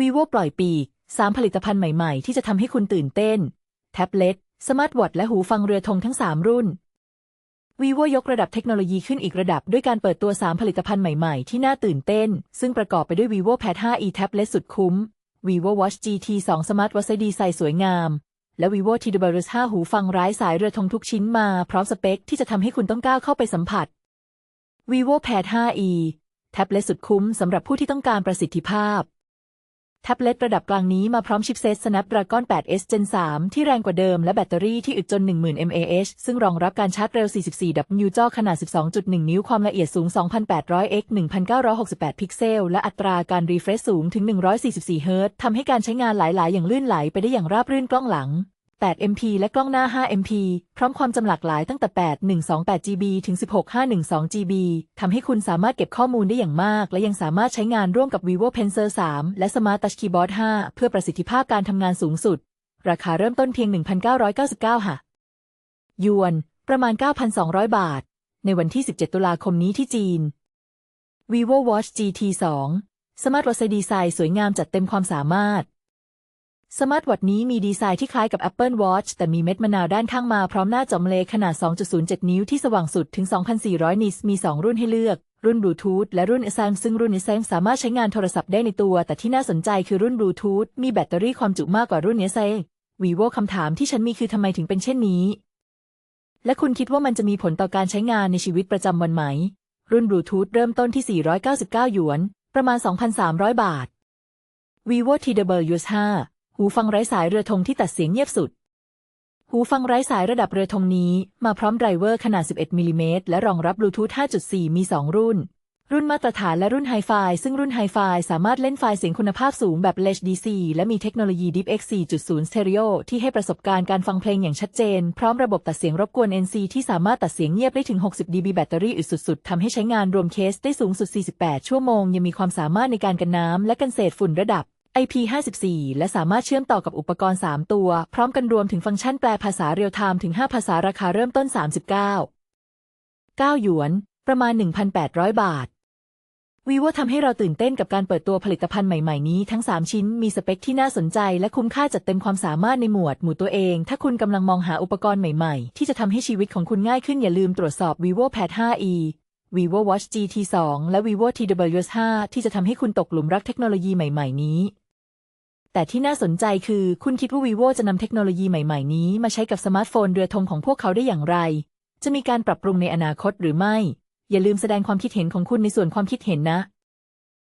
vivo ปล่อยปีก 3 ผลิตภัณฑ์ใหม่ ๆ ที่จะทำให้คุณตื่นเต้น แท็บเล็ต สมาร์ทวอทและหูฟังเรือธงทั้ง 3 รุ่น vivo ยกระดับเทคโนโลยีขึ้นอีกระดับด้วยการเปิดตัว 3 ผลิตภัณฑ์ใหม่ ๆ ที่น่าตื่นเต้น ซึ่งประกอบไปด้วย vivo pad 5e แท็บเล็ตสุดคุ้ม vivo watch gt 2 smart watch ดีไซน์สวยงาม และ vivo TWS 5หูฟังไร้สายเรือธงทุกชิ้นมาพร้อมสเปคที่จะทำให้คุณต้องก้าวเข้าไปสัมผัส vivo pad 5e แท็บเล็ตสุดคุ้มสำหรับผู้ที่ต้องการประสิทธิภาพ แท็บเล็ตระดับกลางนี้มาพร้อมชิปเซต Snapdragon 8s Gen 3 ที่แรงกว่าเดิมและแบตเตอรี่ที่อึดจน 10,000 mAh ซึ่งรองรับการชาร์จเร็ว 44W จอขนาด 12.1 นิ้วความละเอียดสูง 2,800x 1,968 พิกเซล และอัตราการรีเฟรชสูงถึง 144 เฮิรตซ์ทำให้การใช้งานหลาย ๆ อย่างลื่นไหลไปได้อย่างราบรื่นกล้องหลัง 8MP และกล้องหน้า 5MP พร้อมความจำหลากหลายตั้งแต่ 8128GB ถึง 16512GB ทำให้คุณสามารถเก็บข้อมูลได้อย่างมาก และยังสามารถใช้งานร่วมกับ vivo Pencil 3 และ Smart Touch Keyboard 5 เพื่อประสิทธิภาพการทำงานสูงสุด ราคาเริ่มต้นเพียง 1,999ค่ะยวน ประมาณ 9,200 บาท ในวันที่ 17 ตุลาคมนี้ที่จีน vivo watch GT 2 Smart Watch ดีไซน์สวยงามจัดเต็มความสามารถ สมาร์ทวอทนี้มีดีไซน์ที่คล้ายกับ Apple Watch แต่มีเม็ดมะนาวด้านข้างมาพร้อมหน้าจอมเลขนาด 2.07 นิ้วที่สว่างสุดถึง 2,400 นิตมี 2 รุ่นให้เลือก รุ่นบลูทูธและรุ่น s อ m ซึ่งรุ่น s อ m สามารถใช้งานโทรศัพท์ได้ในตัว แต่ที่น่าสนใจคือรุ่นบลูทูธมีแบตเตอรี่ความจุมากกว่ารุ่น s อ vivo คำถามที่ฉันมีคือทำไมถึงเป็นเช่นนี้ และคุณคิดว่ามันจะมีผลต่อการใช้งานในชีวิตประจำวันไหม รุ่นบลูทูธเริ่มต้นที่ 499 หยวน ประมาณ 2,300 บาท vivo TWS 5 หูฟังไร้สายเรือธงที่ตัดเสียงเงียบสุด หูฟังไร้สายระดับเรือธงนี้ มาพร้อมไดรเวอร์ขนาด 11มิลลิเมตรและรองรับบลูทูธ 5.4 มี 2 รุ่น รุ่นมาตรฐานและรุ่นไฮไฟซึ่งรุ่นไฮไฟสามารถเล่นไฟล์เสียงคุณภาพสูงแบบ HDC และมีเทคโนโลยี DeepX 4.0 Stereo ที่ให้ประสบการณ์การฟังเพลงอย่างชัดเจน พร้อมระบบตัดเสียงรบกวน NC ที่สามารถตัดเสียงเงียบได้ถึง 60 dB แบตเตอรี่อึดสุดๆทำให้ใช้งานรวมเคสได้สูงสุด 48 ชั่วโมง ยังมีความสามารถในการกันน้ำและกันเศษฝุ่นระดับ IP54 และสามารถเชื่อมต่อกับอุปกรณ์ 3 ตัว พร้อมกันรวมถึงฟังก์ชันแปลภาษาเรียลไทม์ถึง 5 ภาษาราคาเริ่มต้น 39 9 หยวน ประมาณ 1,800 บาท vivo ทำให้เราตื่นเต้นกับการเปิดตัวผลิตภัณฑ์ใหม่ๆนี้ทั้ง 3 ชิ้นมีสเปคที่น่าสนใจและคุ้มค่าจัดเต็มความสามารถในหมวดหมู่ตัวเอง ถ้าคุณกำลังมองหาอุปกรณ์ใหม่ๆ ที่จะทำให้ชีวิตของคุณง่ายขึ้นอย่าลืมตรวจสอบ vivo pad 5e vivo watch gt 2และ vivo tvs 5ที่จะทำให้คุณตกหลุมรักเทคโนโลยีใหม่ๆนี้ แต่ที่น่าสนใจคือคุณคิดว่า vivo จะนำเทคโนโลยีใหม่ๆ นี้มาใช้กับสมาร์ทโฟนเรือธงของพวกเขาได้อย่างไร จะมีการปรับปรุงในอนาคตหรือไม่ อย่าลืมแสดงความคิดเห็นของคุณในส่วนความคิดเห็นนะ